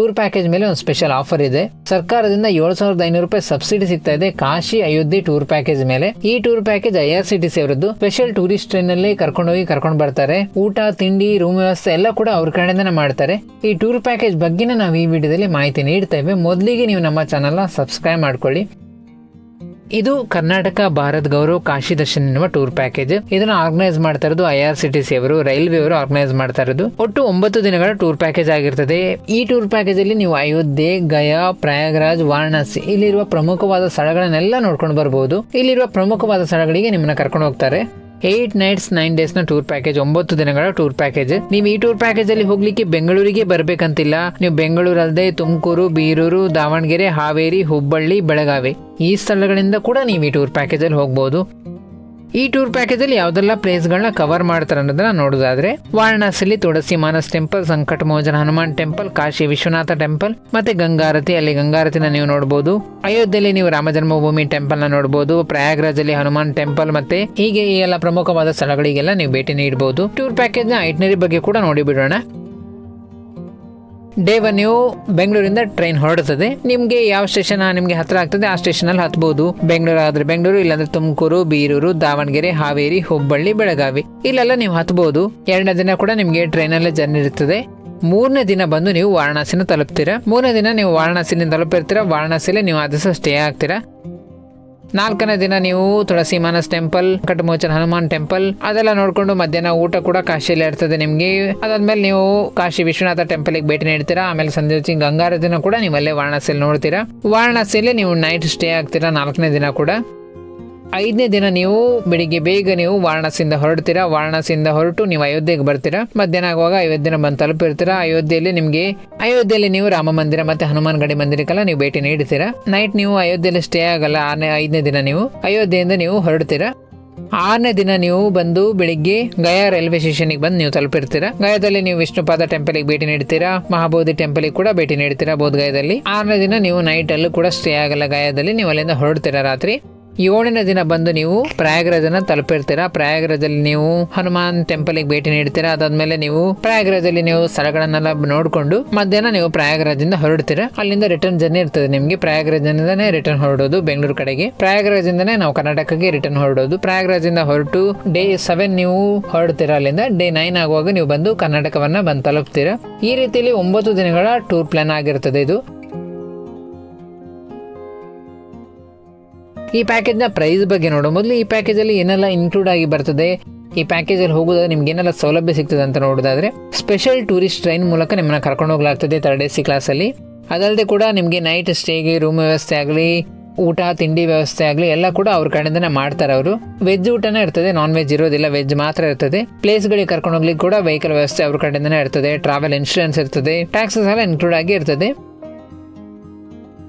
Tour package ಮೇಲೆ ಒಂದು special offer ಇದೆ. ಸರ್ಕಾರದಿಂದ ಏಳು ಸಾವಿರದ ಐನೂರು ರೂಪಾಯಿ ಸಬ್ಸಿಡಿ ಸಿಗ್ತಾ ಇದೆ ಕಾಶಿ ಅಯೋಧ್ಯೆ ಟೂರ್ ಪ್ಯಾಕೇಜ್ ಮೇಲೆ. ಈ tour package I R C T C ಅವರದ್ದು. ಸ್ಪೆಷಲ್ ಟೂರಿಸ್ಟ್ ಟ್ರೈನ್ ಅಲ್ಲಿ ಕರ್ಕೊಂಡು ಹೋಗಿ ಕರ್ಕೊಂಡು ಬರ್ತಾರೆ. ಊಟ, ತಿಂಡಿ, ರೂಮ್ ವ್ಯವಸ್ಥೆ ಎಲ್ಲ ಕೂಡ ಅವ್ರ ಕಡೆಯಿಂದನೇ ಮಾಡ್ತಾರೆ. ಈ ಟೂರ್ ಪ್ಯಾಕೇಜ್ ಬಗ್ಗೆನೇ ನಾವು ಈ ವಿಡಿಯೋದಲ್ಲಿ ಮಾಹಿತಿ ನೀಡ್ತೇವೆ ಮೊದಲಿಗೆ ನೀವು ನಮ್ಮ ಚಾನಲ್ನ ಸಬ್ಸ್ಕ್ರೈಬ್ ಮಾಡ್ಕೊಳ್ಳಿ. ಇದು ಕರ್ನಾಟಕ ಭಾರತ್ ಗೌರವ್ ಕಾಶಿ ದರ್ಶನ್ ಎನ್ನುವ ಟೂರ್ ಪ್ಯಾಕೇಜ್. ಇದನ್ನ ಆರ್ಗನೈಸ್ ಮಾಡ್ತಾ ಇರೋದು I R C T C ಅವರು, ರೈಲ್ವೆ ಅವರು ಆರ್ಗನೈಸ್ ಮಾಡ್ತಾ ಇರೋದು. ಒಟ್ಟು ಒಂಬತ್ತು ದಿನಗಳ ಟೂರ್ ಪ್ಯಾಕೇಜ್ ಆಗಿರ್ತದೆ. ಈ ಟೂರ್ ಪ್ಯಾಕೇಜ್ ಅಲ್ಲಿ ನೀವು ಅಯೋಧ್ಯೆ, ಗಯಾ, ಪ್ರಯಾಗ್ರಾಜ್, ವಾರಣಾಸಿ ಇಲ್ಲಿರುವ ಪ್ರಮುಖವಾದ ಸ್ಥಳಗಳನ್ನೆಲ್ಲ ನೋಡ್ಕೊಂಡು ಬರಬಹುದು ಇಲ್ಲಿರುವ ಪ್ರಮುಖವಾದ ಸ್ಥಳಗಳಿಗೆ ನಿಮ್ಮನ್ನ ಕರ್ಕೊಂಡು ಹೋಗ್ತಾರೆ. ಏಟ್ ನೈಟ್ಸ್ ನೈನ್ ಡೇಸ್ನ ಟೂರ್ ಪ್ಯಾಕೇಜ್ ಒಂಬತ್ತು ದಿನಗಳ ಟೂರ್ ಪ್ಯಾಕೇಜ್ ನೀವು ಈ ಟೂರ್ ಪ್ಯಾಕೇಜ್ ಅಲ್ಲಿ ಹೋಗ್ಲಿಕ್ಕೆ ಬೆಂಗಳೂರಿಗೆ ಬರ್ಬೇಕಂತಿಲ್ಲ. ನೀವು ಬೆಂಗಳೂರು ಅಲ್ಲದೆ ತುಮಕೂರು, ಬೀರೂರು, ದಾವಣಗೆರೆ, ಹಾವೇರಿ, ಹುಬ್ಬಳ್ಳಿ, ಬೆಳಗಾವಿ ಈ ಸ್ಥಳಗಳಿಂದ ಕೂಡ ನೀವು ಈ ಟೂರ್ ಪ್ಯಾಕೇಜ್ ಅಲ್ಲಿ ಹೋಗ್ಬೋದು. ಈ ಟೂರ್ ಪ್ಯಾಕೇಜ್ ಅಲ್ಲಿ ಯಾವ್ದೆಲ್ಲ ಪ್ಲೇಸ್ ಗಳನ್ನ ಕವರ್ ಮಾಡ್ತಾರೆ ಅನ್ನೋದನ್ನ ನೋಡೋದಾದ್ರೆ, ವಾರಣಾಸಿಲಿ, Tulsi Manas temple, Sankat Mochan Hanuman temple, Kashi Vishwanath temple, ಮತ್ತೆ ಗಂಗಾರತಿ. ಅಲ್ಲಿ ಗಂಗಾರತಿನ ನೀವು ನೋಡಬಹುದು ಅಯೋಧ್ಯೆಯಲ್ಲಿ ನೀವು ರಾಮ ಜನ್ಮಭೂಮಿ ಟೆಂಪಲ್ನ ನೋಡಬಹುದು ಪ್ರಯಾಗ್ರಾಜ್ ಹನುಮಾನ್ ಟೆಂಪಲ್ ಮತ್ತೆ ಹೀಗೆ ಈ ಎಲ್ಲ ಪ್ರಮುಖವಾದ ಸ್ಥಳಗಳಿಗೆಲ್ಲ ನೀವು ಭೇಟಿ ನೀಡಬಹುದು ಟೂರ್ ಪ್ಯಾಕೇಜ್ನ ಐಟ್ನರಿ ಬಗ್ಗೆ ಕೂಡ ನೋಡಿ ಬಿಡೋಣ. ಡೇ ಒನ್ ನೀವು ಬೆಂಗಳೂರಿಂದ ಟ್ರೈನ್ ಹೊರಡುತ್ತದೆ ನಿಮಗೆ ಯಾವ ಸ್ಟೇಷನ್ ನಿಮಗೆ ಹತ್ರ ಆಗ್ತದೆ, ಆ ಸ್ಟೇಷನ್ ಅಲ್ಲಿ ಹತ್ಬಹುದು ಬೆಂಗಳೂರು ಆದ್ರೆ ಬೆಂಗಳೂರು ಇಲ್ಲಾಂದ್ರೆ ತುಮಕೂರು, ಬೀರೂರು, ದಾವಣಗೆರೆ, ಹಾವೇರಿ, ಹುಬ್ಬಳ್ಳಿ, ಬೆಳಗಾವಿ. ಇಲ್ಲೆಲ್ಲ ನೀವು ಹತ್ಬಹುದು ಎರಡನೇ ದಿನ ಕೂಡ ನಿಮಗೆ ಟ್ರೈನಲ್ಲೇ ಜರ್ನಿ ಇರ್ತದೆ ಮೂರನೇ ದಿನ ಬಂದು ನೀವು ವಾರಣಾಸಿನ ತಲುಪ್ತೀರಾ? ಮೂರನೇ ದಿನ ನೀವು ವಾರಣಾಸಿನ ತಲುಪಿರ್ತೀರಾ ವಾರಣಾಸಿಲೇ ನೀವು ಆದಷ್ಟು ಸ್ಟೇ ಆಗ್ತೀರಾ? ನಾಲ್ಕನೇ ದಿನ ನೀವು ತುಳಸಿ ಮಾನಸ್ ಟೆಂಪಲ್, ಕಟಮೋಚನ ಹನುಮಾನ್ ಟೆಂಪಲ್, ಅದೆಲ್ಲ ನೋಡ್ಕೊಂಡು ಮಧ್ಯಾಹ್ನ ಊಟ ಕೂಡ ಕಾಶಿಯಲ್ಲಿ ಇರ್ತದೆ ನಿಮಗೆ. ಅದಾದ್ಮೇಲೆ ನೀವು ಕಾಶಿ ವಿಶ್ವನಾಥ ಟೆಂಪಲ್ಗೆ ಭೇಟಿ ನೀಡ್ತೀರಾ, ಆಮೇಲೆ ಸಂಜೆ ಗಂಗಾರ ದಿನ ಕೂಡ ನೀವು ಅಲ್ಲೇ ವಾರಣಾಸಿಯಲ್ಲಿ ನೋಡ್ತೀರಾ. ವಾರಣಾಸಿಯಲ್ಲಿ ನೀವು ನೈಟ್ ಸ್ಟೇ ಆಗ್ತೀರಾ ನಾಲ್ಕನೇ ದಿನ ಕೂಡ. ಐದನೇ ದಿನ ನೀವು ಬೆಳಿಗ್ಗೆ ಬೇಗ ನೀವು ವಾರಣಾಸಿಯಿಂದ ಹೊರಡ್ತೀರಾ, ವಾರಣಾಸಿಯಿಂದ ಹೊರಟು ನೀವು ಅಯೋಧ್ಯೆಗೆ ಬರ್ತೀರಾ? ಮಧ್ಯಾಹ್ನ ಆಗುವಾಗ ಅಯೋಧ್ಯೆನ ಬಂದು ತಲುಪಿರ್ತೀರಾ? ಅಯೋಧ್ಯೆಯಲ್ಲಿ ನಿಮಗೆ, ಅಯೋಧ್ಯೆಯಲ್ಲಿ ನೀವು ರಾಮ ಮಂದಿರ ಮತ್ತೆ ಹನುಮಾನ್ ಗಡಿ ಮಂದಿರಕ್ಕೆಲ್ಲ ನೀವು ಭೇಟಿ ನೀಡ್ತೀರಾ? ನೈಟ್ ನೀವು ಅಯೋಧ್ಯೆಯಲ್ಲಿ ಸ್ಟೇ ಆಗಲ್ಲ ಆರನೇ ಐದನೇ ದಿನ ನೀವು ಅಯೋಧ್ಯೆಯಿಂದ ನೀವು ಹೊರಡ್ತೀರಾ? ಆರನೇ ದಿನ ನೀವು ಬಂದು ಬೆಳಿಗ್ಗೆ ಗಯಾ ರೈಲ್ವೆ ಸ್ಟೇಷನ್ಗೆ ಬಂದು ನೀವು ತಲುಪಿರ್ತೀರಾ? ಗಯಾದಲ್ಲಿ ನೀವು ವಿಷ್ಣುಪಾದ ಟೆಂಪಲ್ಗೆ ಭೇಟಿ ನೀಡ್ತೀರಾ? ಮಹಾಬೋಧಿ ಟೆಂಪಲ್ಗೆ ಕೂಡ ಭೇಟಿ ನೀಡ್ತೀರಾ ಬೋಧಗಯದಲ್ಲಿ ಆರನೇ ದಿನ ನೀವು ನೈಟ್ ಅಲ್ಲೂ ಕೂಡ ಸ್ಟೇ ಆಗಲ್ಲ ಗಯಾದಲ್ಲಿ, ನೀವು ಅಲ್ಲಿಂದ ಹೊರಡ್ತೀರಾ ರಾತ್ರಿ? ಏಳನೇ ದಿನ ಬಂದು ನೀವು ಪ್ರಯಾಗ್ರಾಜನ ತಲುಪಿರ್ತೀರಾ. ಪ್ರಯಾಗ್ರಾಜಲ್ಲಿ ನೀವು ಹನುಮಾನ್ ಟೆಂಪಲ್ಗೆ ಭೇಟಿ ನೀಡ್ತೀರಾ. ಅದಾದ್ಮೇಲೆ ನೀವು ಪ್ರಯಾಗ್ರಾಜಲ್ಲಿ ನೀವು ಸ್ಥಳಗಳನ್ನೆಲ್ಲ ನೋಡ್ಕೊಂಡು ಮಧ್ಯಾಹ್ನ ನೀವು ಪ್ರಯಾಗ್ರಾಜಿಂದ ಹೊರಡ್ತೀರಾ. ಅಲ್ಲಿಂದ ರಿಟರ್ನ್ ಜರ್ನಿ ಇರ್ತದೆ ನಿಮಗೆ. ಪ್ರಯಾಗ್ರಾಜಿಂದನೇ ರಿಟರ್ನ್ ಹೊರಡೋದು ಬೆಂಗಳೂರು ಕಡೆಗೆ. ಪ್ರಯಾಗ್ರಾಜಿಂದನೇ ನಾವು ಕರ್ನಾಟಕಕ್ಕೆ ರಿಟರ್ನ್ ಹೊರಡೋದು. ಪ್ರಯಾಗ್ರಾಜಿಂದ ಹೊರಟು ಡೇ ಸೆವೆನ್ ನೀವು ಹೊರಡ್ತೀರಾ ಅಲ್ಲಿಂದ. ಡೇ ನೈನ್ ಆಗುವಾಗ ನೀವು ಬಂದು ಕರ್ನಾಟಕವನ್ನ ಬಂದು ತಲುಪ್ತೀರಾ. ಈ ರೀತಿಯಲ್ಲಿ ಒಂಬತ್ತು ದಿನಗಳ ಟೂರ್ ಪ್ಲಾನ್ ಆಗಿರ್ತದೆ ಇದು. ಈ ಪ್ಯಾಕೇಜ್ನ ಪ್ರೈಸ್ ಬಗ್ಗೆ ನೋಡೋ. ಮೊದಲು ಈ ಪ್ಯಾಕೇಜಲ್ಲಿ ಏನೆಲ್ಲ ಇನ್ಕ್ಲೂಡ್ ಆಗಿ ಬರ್ತದೆ? ಈ ಪ್ಯಾಕೇಜಲ್ಲಿ ಹೋಗೋದಾದ್ರೆ ನಿಮ್ಗೆ ಏನೆಲ್ಲ ಸೌಲಭ್ಯ ಸಿಗ್ತದೆ ಅಂತ ನೋಡೋದಾದ್ರೆ ಸ್ಪೆಷಲ್ ಟೂರಿಸ್ಟ್ ಟ್ರೈನ್ ಮೂಲಕ ನಿಮ್ಮನ್ನ ಕರ್ಕೊಂಡು ಹೋಗ್ಲಾಗ್ತದೆ ತರ್ಡ್ ಎ ಸಿ ಕ್ಲಾಸಲ್ಲಿ ಅದಲ್ಲದೆ ಕೂಡ ನಿಮಗೆ ನೈಟ್ ಸ್ಟೇಗೆ ರೂಮ್ ವ್ಯವಸ್ಥೆ ಆಗಲಿ, ಊಟ, ತಿಂಡಿ ವ್ಯವಸ್ಥೆ ಆಗಲಿ, ಎಲ್ಲ ಕೂಡ ಅವ್ರ ಕಡೆಯಿಂದನೇ ಮಾಡ್ತಾರೆ ಅವರು. ವೆಜ್ ಊಟನೇ ಇರ್ತದೆ ನಾನ್ ವೆಜ್ ಇರೋದಿಲ್ಲ ವೆಜ್ ಮಾತ್ರ ಇರ್ತದೆ. ಪ್ಲೇಸ್ಗಳಿಗೆ ಕರ್ಕೊಂಡು ಹೋಗ್ಲಿಕ್ಕೆ ಕೂಡ ವೆಹಿಕಲ್ ವ್ಯವಸ್ಥೆ ಅವ್ರ ಕಡೆಯಿಂದನೇ ಇರ್ತದೆ ಟ್ರಾವೆಲ್ ಇನ್ಶೂರೆನ್ಸ್ ಇರ್ತದೆ ಟ್ಯಾಕ್ಸಸ್ ಎಲ್ಲ ಇನ್ಕ್ಲೂಡ್ ಆಗಿ ಇರ್ತದೆ.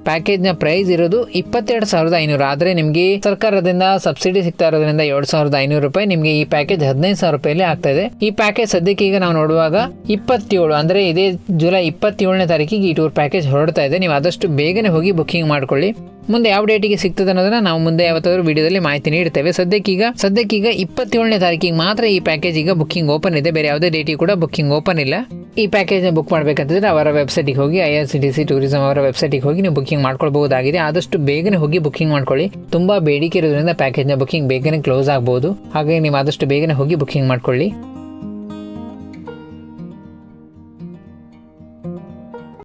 ಪ್ಯಾಕೇಜ್ನ ಪ್ರೈಸ್ ಇರೋದು ಇಪ್ಪತ್ತೆರಡು ಸಾವಿರದ ಐನೂರು. ಆದರೆ ನಿಮಗೆ ಸರ್ಕಾರದಿಂದ ಸಬ್ಸಿಡಿ ಸಿಗ್ತಾ ಇರೋದ್ರಿಂದ ಎರಡು ಸಾವಿರದ ಐನೂರು ರೂಪಾಯಿ ನಿಮಗೆ ಈ ಪ್ಯಾಕೇಜ್ ಹದಿನೈದು ಸಾವಿರ ರೂಪಾಯಲ್ಲಿ ಆಗ್ತಾ ಇದೆ. ಈ ಪ್ಯಾಕೇಜ್ ಸದ್ಯಕ್ಕೆ ಈಗ ನಾವು ನೋಡುವಾಗ ಇಪ್ಪತ್ತೇಳು, ಅಂದರೆ ಇದೇ ಜುಲೈ ಇಪ್ಪತ್ತೇಳನೇ ತಾರೀಕಿಗೆ ಈ ಟೂರ್ ಪ್ಯಾಕೇಜ್ ಹೊರಡ್ತಾ ಇದೆ. ನೀವು ಆದಷ್ಟು ಬೇಗನೆ ಹೋಗಿ ಬುಕ್ಕಿಂಗ್ ಮಾಡ್ಕೊಳ್ಳಿ. ಮುಂದೆ ಯಾವ ಡೇಟಿಗೆ ಸಿಗ್ತದೆ ಅನ್ನೋದನ್ನ ನಾವು ಮುಂದೆ ಯಾವತ್ತಾದ್ರೂ ವಿಡಿಯೋದಲ್ಲಿ ಮಾಹಿತಿ ನೀಡ್ತೇವೆ ಸದ್ಯಕ್ಕೀಗ ಸದ್ಯಕ್ಕೀಗ ಇಪ್ಪತ್ತೇಳನೇ ತಾರೀಕಿಗೆ ಮಾತ್ರ ಈ ಪ್ಯಾಕೇಜ್ ಈಗ ಬುಕ್ಕಿಂಗ್ ಓಪನ್ ಇದೆ. ಬೇರೆ ಯಾವುದೇ ಡೇಟಿಗೆ ಕೂಡ ಬುಕ್ಕಿಂಗ್ ಓಪನ್ ಇಲ್ಲ. ಈ ಪ್ಯಾಕೇಜ್ನ ಬುಕ್ ಮಾಡಬೇಕಂತಂದ್ರೆ ಅವರ ವೆಬ್ಸೈಟಿಗೆ ಹೋಗಿ I R C T C tourism ಅವರ ವೆಬ್ಸೈಟಿಗೆ ಹೋಗಿ ನೀವು ಬುಕ್ಕಿಂಗ್ ಮಾಡ್ಕೊಳ್ಬಹುದಾಗಿದೆ. ಆದಷ್ಟು ಬೇಗನೆ ಹೋಗಿ ಬುಕ್ಕಿಂಗ್ ಮಾಡ್ಕೊಳ್ಳಿ. ತುಂಬಾ ಬೇಡಿಕೆ ಇರೋದ್ರಿಂದ ಪ್ಯಾಕೇಜ್ನ ಬುಕ್ಕಿಂಗ್ ಬೇಗನೆ ಕ್ಲೋಸ್ ಆಗ್ಬೋದು. ಹಾಗಾಗಿ ನೀವು ಆದಷ್ಟು ಬೇಗನೆ ಹೋಗಿ ಬುಕ್ಕಿಂಗ್ ಮಾಡ್ಕೊಳ್ಳಿ.